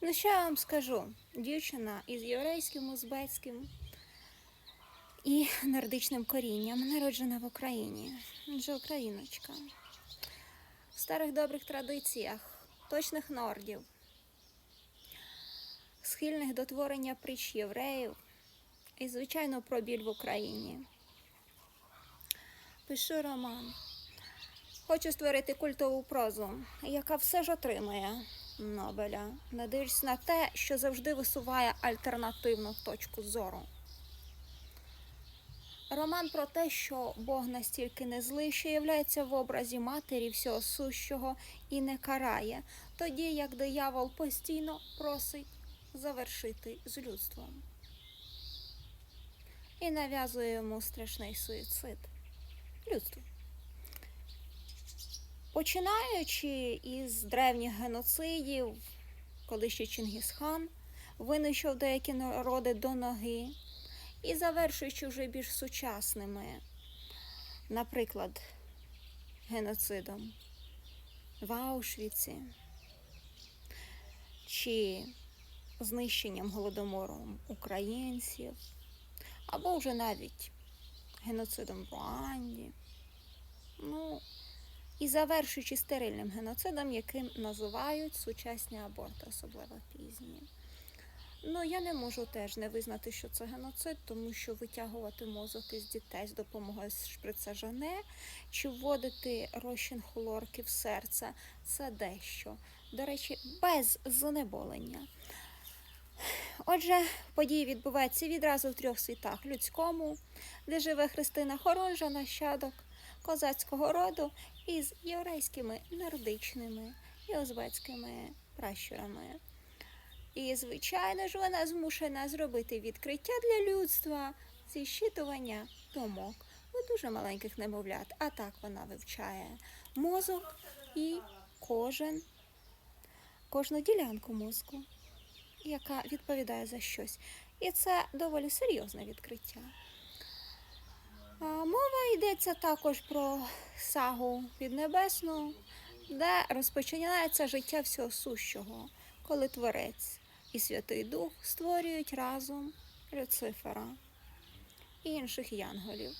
Ну, що я вам скажу? Дівчина із єврейським, узбецьким і нордичним корінням, народжена в Україні. Адже україночка. В старих добрих традиціях, точних нордів, схильних до творення притч євреїв і, звичайно, про біль в Україні. Пишу роман. Хочу створити культову прозу, яка все ж отримає Нобеля, не дивлячись на те, що завжди висуває альтернативну точку зору. Роман про те, що Бог настільки не злий, що являється в образі матері всього сущого і не карає, тоді як диявол постійно просить завершити з людством і нав'язує йому страшний суїцид. Людству. Починаючи із древніх геноцидів, коли ще Чингісхан винищив деякі народи до ноги, і завершуючи вже більш сучасними, наприклад, геноцидом в Аушвіці чи знищенням голодомором українців, або вже навіть геноцидом в Руанді. Ну, і завершуючи стерильним геноцидом, яким називають сучасні аборти, особливо пізні. Ну, я не можу теж не визнати, що це геноцид, тому що витягувати мозок із дітей з допомогою шприца Жане чи вводити розчин хлорки в серце це дещо. До речі, без знеболення. Отже, події відбуваються відразу в трьох світах: людському, де живе Христина Хорунжа, нащадок козацького роду із єврейськими нордичними і узбецькими пращурами. І, звичайно ж, вона змушена зробити відкриття для людства зі щитування думок у дуже маленьких немовлят. А так вона вивчає мозок і кожен, кожну ділянку мозку, яка відповідає за щось. І це доволі серйозне відкриття. Мова йдеться також про сагу піднебесну, де розпочинається життя всього сущого, коли Творець і Святий Дух створюють разом Люцифера і інших янголів.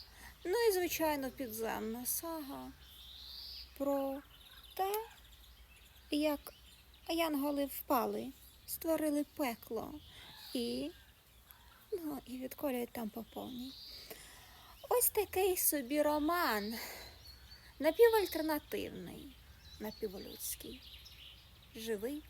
Ну і, звичайно, підземна сага про те, як янголи впали, створили пекло і, ну, і відколюють там по повній. Ось такий собі роман. Напівальтернативний, напівлюдський, живий